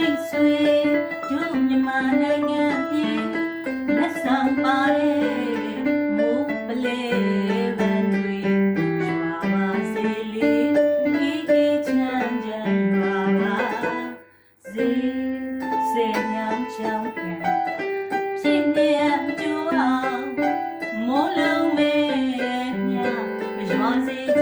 မိတ်ဆွေတို့မြန်မာနိုင်ငံပြည်လက်ဆောင်ပါရဲမိုးပလဲဝံတွေရွာပါစေလေဤကေချမ်းချမ်းရွာပါစေစေညောင်ချောင်းခံဖြစ်နေအတူအောင်မိုးလုံးမဲညမရွာစေ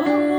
Oh.